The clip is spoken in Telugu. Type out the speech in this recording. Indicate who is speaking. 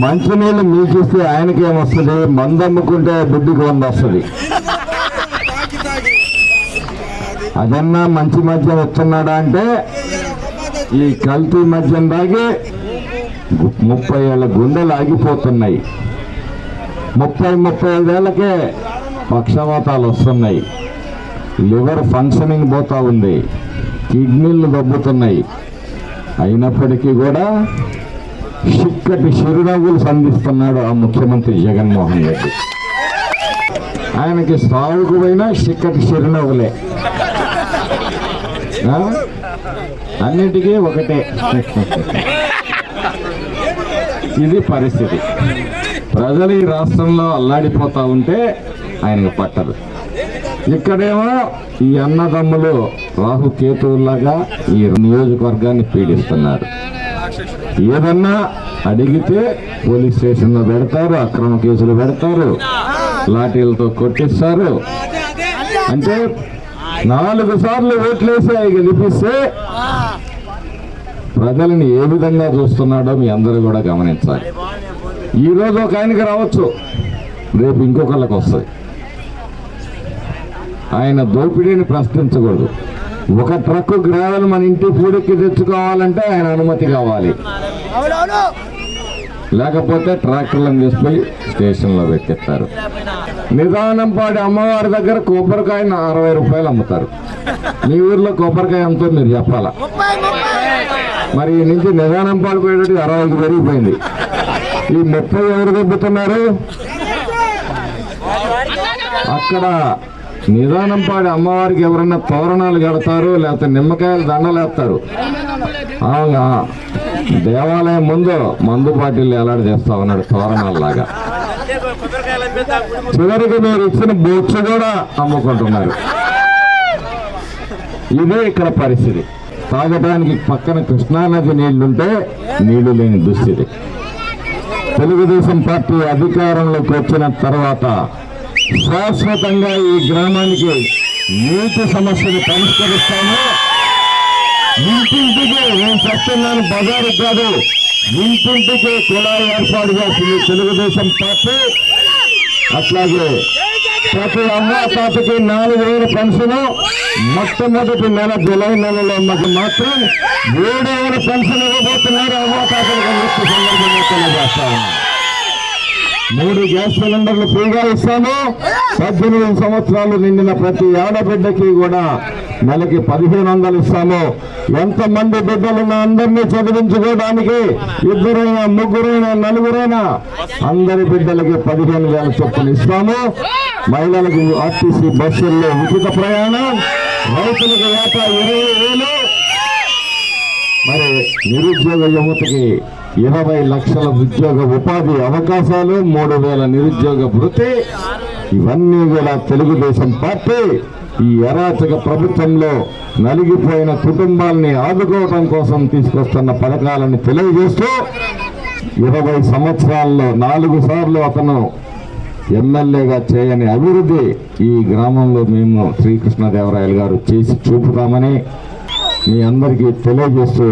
Speaker 1: మంచినీళ్ళు ఇస్తే ఆయనకి ఏమొస్తుంది? మందమ్ముకుంటే బుద్ధికి వంద వస్తుంది. అదన్నా మంచి మద్యం వస్తున్నాడా అంటే ఈ కల్తీ మద్యం దాగి ముప్పై ఏళ్ళ గుండెలు ఆగిపోతున్నాయి. ముప్పై ముప్పై ఐదేళ్ళకే పక్షవాతాలు వస్తున్నాయి. లివర్ ఫంక్షనింగ్ పోతా ఉంది. కిడ్నీలు దబ్బుతున్నాయి. అయినప్పటికీ కూడా చిక్కటి చిరునవ్వులు సంధిస్తున్నాడు ఆ ముఖ్యమంత్రి జగన్మోహన్ రెడ్డి. ఆయనకి సాగుకు పోయినా చిక్కటి చిరునవ్వులే. అన్నిటికీ ఒకటే. ఇది పరిస్థితి. ప్రజలు ఈ రాష్ట్రంలో అల్లాడిపోతా ఉంటే ఆయనకు పట్టదు. ఇక్కడేమో ఈ అన్నదమ్ములు రాహుకేతువులాగా ఈ నియోజకవర్గాన్ని పీడిస్తున్నారు. ఏదన్నా అడిగితే పోలీస్ స్టేషన్లో పెడతారు అక్రమ కేసులు పెడతారు లాఠీలతో కొట్టిస్తారు. అంటే నాలుగు సార్లు ఓట్లేసి అవి గెలిపిస్తే ప్రజలను ఏ విధంగా చూస్తున్నాడో మీ అందరూ కూడా గమనించాలి. ఈ రోజు ఒక ఆయనకి రావచ్చు రేపు ఇంకొకళ్ళకి వస్తుంది. ఆయన దోపిడీని ప్రశ్నించకూడదు. ఒక ట్రక్ గ్రావెల్ మన ఇంటి పూడికి తెచ్చుకోవాలంటే ఆయన అనుమతి కావాలి. లేకపోతే ట్రాక్టర్లను తీసుకుపోయి స్టేషన్లో పెట్టిస్తారు. నిదానంపాడి అమ్మవారి దగ్గర కొబ్బరికాయను అరవై రూపాయలు అమ్ముతారు. మీ ఊర్లో కొబ్బరికాయ అమ్ముతో మీరు చెప్పాలా? మరి ఈ నుంచి నిదానంపాడు పోయేటట్టు అరవై ఐదు పెరిగిపోయింది. ఈ ముప్పై ఎవరు దెబ్బతున్నారు? అక్కడ నిదానంపాడి అమ్మవారికి ఎవరన్నా తోరణాలు కడతారు లేకపోతే నిమ్మకాయలు దండలేస్తారు దేవాలయం ముందు మందు పార్టీలు ఎలాడు చేస్తా ఉన్నాడు తోరణాలలాగా. చివరికి మీరు ఇచ్చిన బొచ్చు కూడా అమ్ముకుంటున్నారు. ఇదే ఇక్కడ పరిస్థితి. తాగడానికి పక్కన కృష్ణానది నీళ్ళుంటే నీళ్ళు లేని దుస్థితి. తెలుగుదేశం పార్టీ అధికారంలోకి వచ్చిన తర్వాత శాశ్వతంగా ఈ గ్రామానికి నీటి సమస్యను పరిష్కరిస్తాము. ఇంటింటికి నేను చెప్తున్నాను బజారు కాదు. ఇంటింటికి కుళాయి ఏర్పాటు చేసింది తెలుగుదేశం పార్టీ. అట్లాగే ప్రతి అమ్మ తాతకి నాలుగు వేల పెన్షన్. మొట్టమొదటి నెల జులై నెలలో మాకు మాత్రం ఏడు వేల పెన్షన్ ఇవ్వబోతున్నారు. అమ్మ తాతలకు సందర్భంగా తెలియజేస్తా మూడు గ్యాస్ సిలిండర్లు ఫ్రీగా ఇస్తాము పద్దెనిమిది సంవత్సరాలు నిండిన ప్రతి ఆడబిడ్డకి కూడా నెలకి పదిహేను వందలు ఇస్తాము ఎంతమంది బిడ్డలున్న అందరినీ చదివించుకోవడానికి ఇద్దరైనా ముగ్గురైనా నలుగురైనా అందరి బిడ్డలకి పదిహేను వేల చొప్పున ఇస్తాము మహిళలకు ఆర్టీసీ బస్సుల్లో ఉచిత ప్రయాణం. రైతులకు ఏటా ఇరవై వేలు. మరి నిరుద్యోగ యువతకి ఇరవై లక్షల ఉద్యోగ ఉపాధి అవకాశాలు మూడు వేల నిరుద్యోగ వృత్తి. ఇవన్నీ కూడా తెలుగుదేశం పార్టీ ఈ అరాచక ప్రభుత్వంలో నలిగిపోయిన కుటుంబాల్ని ఆదుకోవటం కోసం తీసుకొస్తున్న పథకాలను తెలియజేస్తూ ఇరవై సంవత్సరాల్లో నాలుగు సార్లు అతను ఎమ్మెల్యేగా చేయని అభివృద్ధి ఈ గ్రామంలో మేము శ్రీకృష్ణదేవరాయలు గారు చేసి చూపుతామని మీ అందరికీ తెలియజేస్తూ